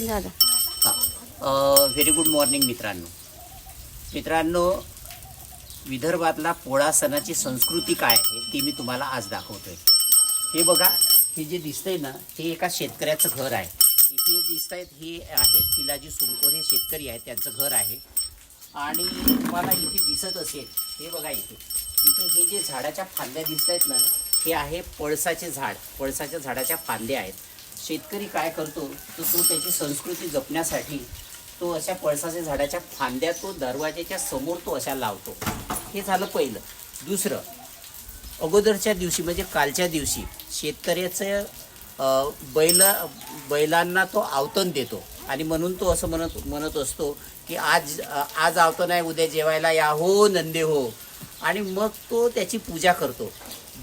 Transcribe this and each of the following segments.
दादा. हां. Very good morning मित्रांनो. मित्रांनो विदर्भातला पोळा सणाची संस्कृती काय आहे ती मी तुम्हाला आज दाखवतोय. हे बघा हे जे दिसतंय ना हे एका शेतकऱ्याचं घर आहे. इथे दिसत आहेत हे आहेत पिलाजी सुमकोर हे शेतकरी आहेत त्यांचं घर आहे. आणि तुम्हाला इथे दिसत असेल हे बघा इथे. इथे हे जे झाडाच्या फांद्या दिसत आहेत ना हे आहे पळसाचे झाड. पळसाच्या झाडाच्या फांद्या आहेत. शेतकरी काय करतो तर तो त्याची संस्कृती जपण्यासाठी तो अशा पळसाच्या झाडाच्या फांद्या तो दरवाजाच्या समोर तो अशा लावतो. हे झालं पहिलं. दुसरं अगोदरच्या दिवशी म्हणजे कालच्या दिवशी शेतकऱ्याचं बैल बैलांना तो आवतण देतो. आणि म्हणून तो असं म्हणत म्हणत असतो की आज आज आवतण आहे उद्या जेवायला या हो नंदे हो. आणि मग तो त्याची पूजा करतो.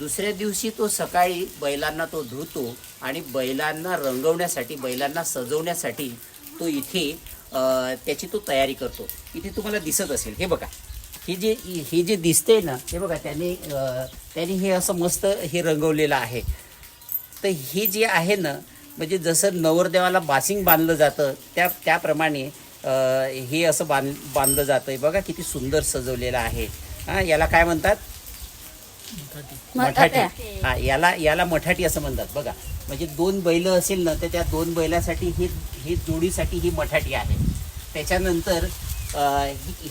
दुसऱ्या दिवशी तो सकाळी बैलांना तो धुतो आणि बैलांना रंगवण्यासाठी बैलांना सजवण्यासाठी तो इथे त्याची तो तयारी करतो. इथे तुम्हाला दिसत असेल. हे बघा. हे जे हे जे दिसतंय ना हे बघा त्याने अ, त्याने हे असं मस्त हे रंगवलेलं आहे. तर हे जे आहे ना म्हणजे जसं नवरदेवाला बासिंग बांधलं जातं त्या त्याप्रमाणे हे असं बांध बांधलं जातं बघा किती सुंदर सजवलेलं आहे. हां याला काय म्हणतात? मठाटी हा याला याला मठाटी असं म्हणतात. बघा म्हणजे दोन बैल असेल ना तर त्या दोन बैलासाठी हे हे जोडीसाठी ही मठाटी आहे. त्याच्यानंतर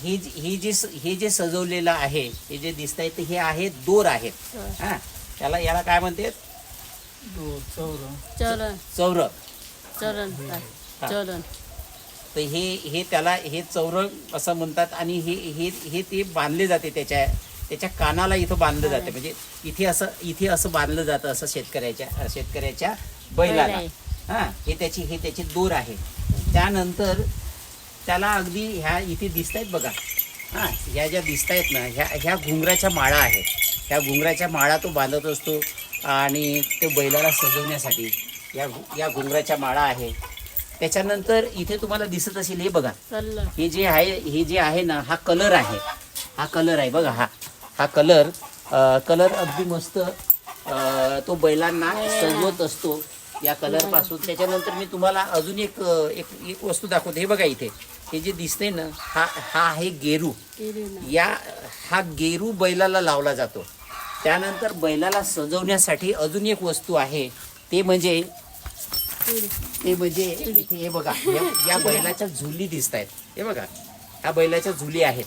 ही- हे जे- हे जे सजवलेलं आहे हे जे दिसत आहे हे आहे दोर आहेत. हा याला याला काय म्हणते चौर हा. तर हे हे त्याला हे चौर असं म्हणतात आणि हे हे हे ते बांधले जाते त्याच्या त्याच्या कानाला इथं बांधलं जाते. म्हणजे इथे असं इथे असं बांधलं जातं असं शेतकऱ्याच्या बैलाच्या बैलाला. हा हे त्याची हे त्याची दोर आहे त्यानंतर त्याला अगदी ह्या इथे दिसत आहेत बघा. हा ह्या ज्या दिसत आहेत ना ह्या ह्या घुंगराच्या माळा आहेत. ह्या घुंगराच्या माळा तो बांधत असतो आणि ते बैलाला सजवण्यासाठी या या घुंगराच्या माळा आहे त्याच्यानंतर इथे तुम्हाला दिसत असेल हे बघा. हे जे आहे हे जे आहे ना हा कलर आहे. हा कलर आहे बघा हा. हा कलर कलर अगदी मस्त तो बैलांना सजवत असतो या कलरपासून. त्याच्यानंतर मी तुम्हाला अजून एक एक एक वस्तू दाखवते. हे बघा इथे. हे जे दिसते ना हा हा आहे गेरू. या हा गेरू बैलाला लावला जातो. त्यानंतर बैलाला सजवण्यासाठी अजून एक वस्तू आहे. ते म्हणजे. ते म्हणजे हे बघा. या या बैलाच्या झुली दिसत आहेत हे बघा. ह्या बैलाच्या झुली आहेत.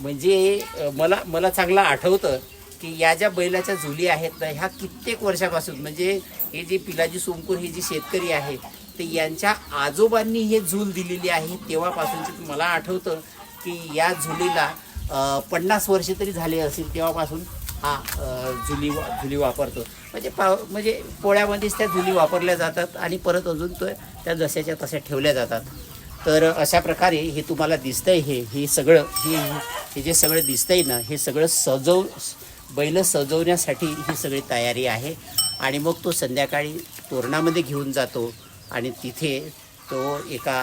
म्हणजे मला मला चांगलं आठवतं की या ज्या बैलाच्या झुली आहेत ना ह्या कित्येक वर्षापासून म्हणजे हे जे पिलाजी सोमपूर हे जे शेतकरी आहे ते यांच्या आजोबांनी हे झूल दिलेली आहे. तेव्हापासूनची मला आठवतं की या झुलीला पन्नास वर्षे तरी झाले असतील तेव्हापासून हा झुली वा- झुली वापरतो. म्हणजे पा म्हणजे पोळ्यामध्येच त्या झुली वापरल्या जातात आणि परत अजून तो त्या जशाच्या तशा ठेवल्या जातात. तर अशा प्रकारे हे तुम्हाला दिसतंय हे हे सगळं हे हे जे सगळं दिसतंय ना हे सगळं सजव बैल सजवण्यासाठी ही सगळी तयारी आहे. आणि मग तो संध्याकाळी तोरणामध्ये घेऊन जातो आणि तिथे तो एका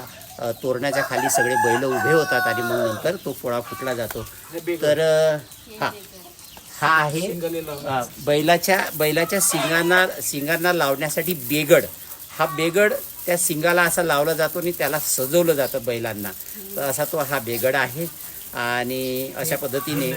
तोरणाच्या खाली सगळे बैल उभे होतात आणि मग नंतर तो पोळा फुटला जातो. तर हा. हा आहे बैलाच्या बैलाच्या सिंगांना सिंगांना लावण्यासाठी बेगड. हा बेगड त्या सिंगाला असा लावला जातो आणि त्याला सजवलं जातं बैलांना. तर असा तो हा बेगड आहे आणि अशा पद्धतीने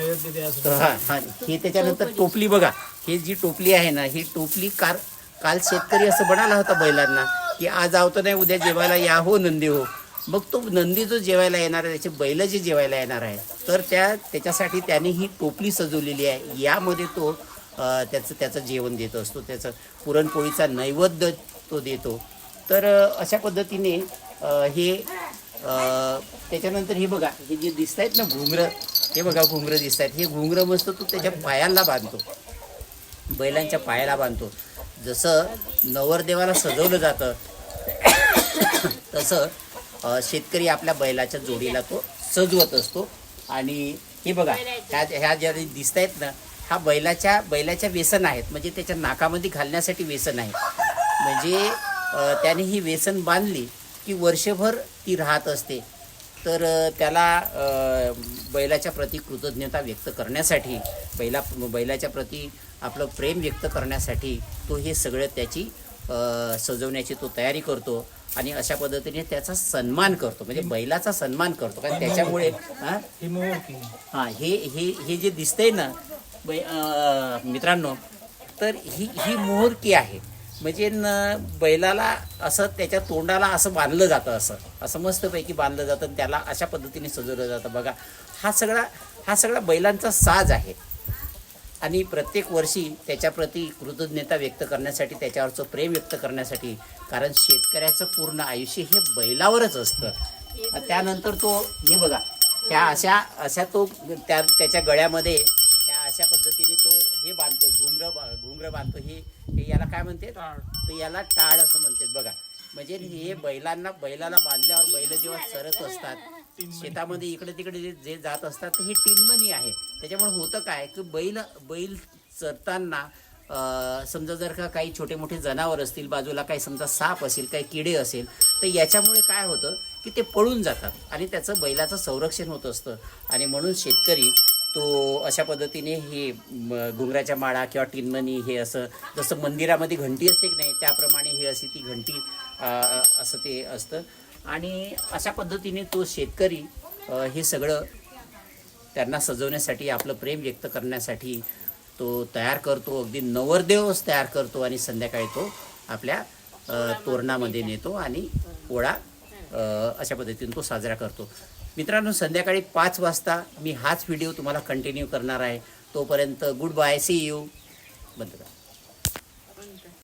हा हा हे त्याच्यानंतर टोपली बघा. ही जी टोपली आहे ना ही टोपली कार काल शेतकरी असं म्हणाला होता बैलांना की आज आवतं नाही उद्या जेवायला या हो नंदी हो. मग तो नंदी जो जेवायला येणार आहे त्याचे बैल जे जेवायला येणार आहे तर त्या त्याच्यासाठी त्याने ही टोपली सजवलेली आहे. यामध्ये तो त्याचं त्याचं जेवण देत असतो. त्याचं पुरणपोळीचा नैवेद्य तो देतो. तर अशा पद्धतीने हे त्याच्यानंतर हे बघा हे जे दिसत आहेत ना घुंगरं हे बघा घुंगरं दिसत आहेत हे घुंगरं मस्त तो त्याच्या पायाला बांधतो. बैलांच्या पायाला बांधतो. जसं नवरदेवाला सजवलं जातं तसं शेतकरी आपल्या बैलाच्या जोडीला तो सजवत असतो. आणि हे बघा ह्या ह्या ज्या दिसत आहेत ना हा बैलाच्या बैलाच्या व्यसन आहेत. म्हणजे त्याच्या नाकामध्ये घालण्यासाठी व्यसन आहे. म्हणजे त्याने ही व्यसन बांधली की वर्षभर ती राहत असते. तर त्याला बैलाच्या प्रती कृतज्ञता व्यक्त करण्यासाठी बैला बैलाच्या प्रती आपलं प्रेम व्यक्त करण्यासाठी तो हे सगळं त्याची सजवण्याची तो तयारी करतो आणि अशा पद्धतीने त्याचा सन्मान करतो. म्हणजे बैलाचा सन्मान करतो. कारण त्याच्यामुळे हा? हे हे हे जे दिसतंय ना बै मित्रांनो तर ही ही मोहरकी आहे? म्हणजे न बैलाला असं त्याच्या तोंडाला असं बांधलं जातं असं. असं मस्तपैकी बांधलं जातं आणि त्याला अशा पद्धतीने सजवलं जातं. बघा हा सगळा हा सगळा बैलांचा साज आहे. आणि प्रत्येक वर्षी त्याच्याप्रती कृतज्ञता व्यक्त करण्यासाठी त्याच्यावरचं प्रेम व्यक्त करण्यासाठी कारण शेतकऱ्याचं पूर्ण आयुष्य हे बैलावरच असतं. त्यानंतर तो हे बघा त्या अशा अशा तो त्या त्याच्या गळ्यामध्ये त्या अशा पद्धतीने तो हे बांधतो. घुंगर बांधतो. हे हे याला काय म्हणते तर याला टाळ असं म्हणतात बघा. म्हणजे हे बैलांना बैलाला बांधल्यावर बैल जेव्हा चरत असतात शेतामध्ये इकडे तिकडे जे जात असतात हे टिनमनी आहे. त्याच्यामुळे होतं काय की बैल बैल चरताना समजा जर का काही छोटे मोठे जनावर असतील बाजूला काही समजा साप असेल काही किडे असेल तर याच्यामुळे काय होतं की ते पळून जातात आणि त्याचं बैलाचं संरक्षण होत असतं. आणि म्हणून शेतकरी तो अशा पद्धतीने हे घुंगराच्या माळा किंवा टिनमणी हे असं जसं मंदिरामध्ये घंटी असते की नाही त्याप्रमाणे हे अशी ती घंटी असं ते असतं. आणि अशा पद्धतीने तो शेतकरी हे सगळं त्यांना सजवण्यासाठी आपलं प्रेम व्यक्त करण्यासाठी तो तयार करतो. अगदी नवरदेवच तयार करतो आणि संध्याकाळी तो आपल्या तोरणामध्ये नेतो आणि पोळा अशा पद्धतीने तो साजरा करतो. मित्रांनो संध्याकाळी पाच वाजता मी हाच व्हिडिओ तुम्हाला कंटिन्यू करणार आहे. तोपर्यंत गुड बाय सी यू बंद करा.